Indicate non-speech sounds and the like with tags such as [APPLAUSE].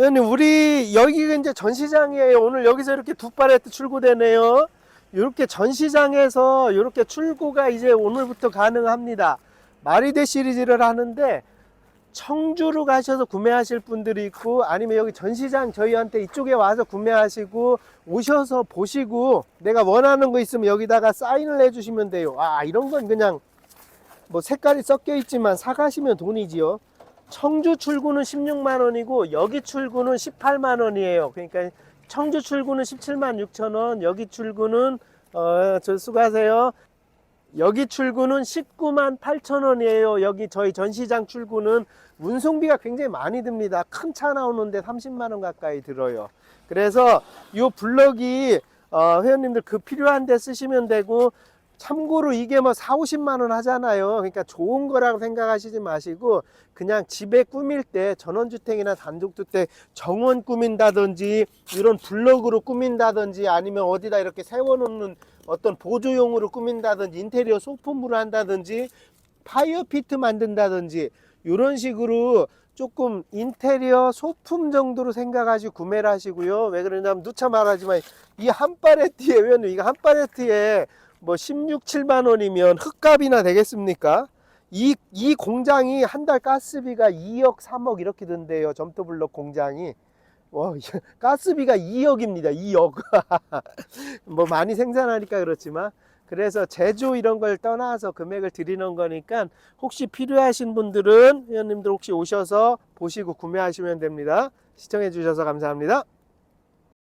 회원님 우리 여기가 이제 전시장이에요. 오늘 여기서 이렇게 두 팔레트 출고되네요. 이렇게 전시장에서 이렇게 출고가 이제 오늘부터 가능합니다. 마리데 시리즈를 하는데 청주로 가셔서 구매하실 분들이 있고 아니면 여기 전시장 저희한테 이쪽에 와서 구매하시고 오셔서 보시고 내가 원하는 거 있으면 여기다가 사인을 해주시면 돼요. 아 이런 건 그냥 뭐 색깔이 섞여 있지만 사가시면 돈이지요. 청주 출구는 16만 원이고 여기 출구는 18만 원이에요. 그러니까 청주 출구는 17만 6천 원, 여기 출구는 어 저 수고하세요. 여기 출구는 19만 8천 원이에요. 여기 저희 전시장 출구는 운송비가 굉장히 많이 듭니다. 큰 차 나오는데 30만 원 가까이 들어요. 그래서 이 블럭이 어, 회원님들 그 필요한 데 쓰시면 되고 참고로 이게 뭐 4, 50만 원 하잖아요. 그러니까 좋은 거라고 생각하시지 마시고 그냥 집에 꾸밀 때 전원주택이나 단독주택 정원 꾸민다든지 이런 블럭으로 꾸민다든지 아니면 어디다 이렇게 세워놓는 어떤 보조용으로 꾸민다든지 인테리어 소품으로 한다든지 파이어 피트 만든다든지 이런 식으로 조금 인테리어 소품 정도로 생각하시고 구매를 하시고요. 왜 그러냐면 누차 말하지만 이한 팔레트에 왜냐면 이거 한 팔레트에 뭐 16, 7만 원이면 흙값이나 되겠습니까? 이, 이 공장이 한 달 가스비가 2억, 3억 이렇게 든대요. 점토블럭 공장이. 와, [LAUGHS] 가스비가 2억입니다. 2억. [LAUGHS] 뭐 많이 생산하니까 그렇지만. 그래서 제조 이런 걸 떠나서 금액을 드리는 거니까 혹시 필요하신 분들은 회원님들 혹시 오셔서 보시고 구매하시면 됩니다. 시청해 주셔서 감사합니다.